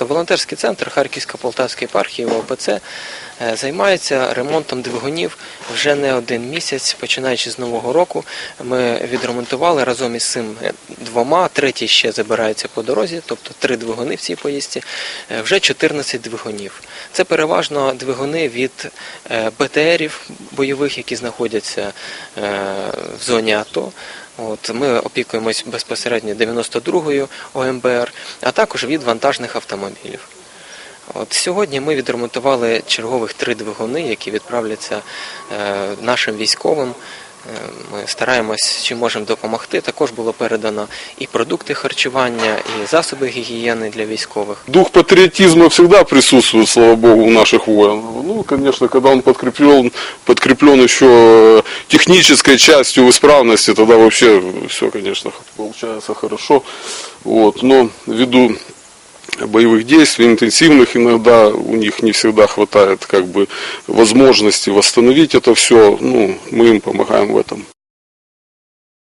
То волонтерський центр Харківсько-Полтавської єпархії ОПЦ е, займається ремонтом двигунів вже не один місяць, починаючи з нового року. Ми відремонтували разом із цим е, двома, третій ще забирається по дорозі, тобто три двигуни в цій поїздці, е, вже 14 двигунів. Це переважно двигуни від БТРів бойових, які знаходяться в зоні АТО. От, ми опікуємось безпосередньо 92-ю ОМБР, а також від вантажних автомобілів. От сьогодні ми відремонтували чергових три двигуни, які відправляться е, нашим військовим. Е, Ми стараємось, чи можемо допомогти. Також було передано і продукти харчування, і засоби гігієни для військових. Дух патриотизма всегда присутствует, слава богу, у наших воинов. Ну, конечно, когда он подкреплен, подкреплен еще э, технической частью в исправности, тогда вообще все, конечно, получается хорошо. Вот. Но ввиду боевых действий, интенсивных иногда, у них не всегда хватает как бы возможности восстановить это все. Ну, мы им помогаем в этом.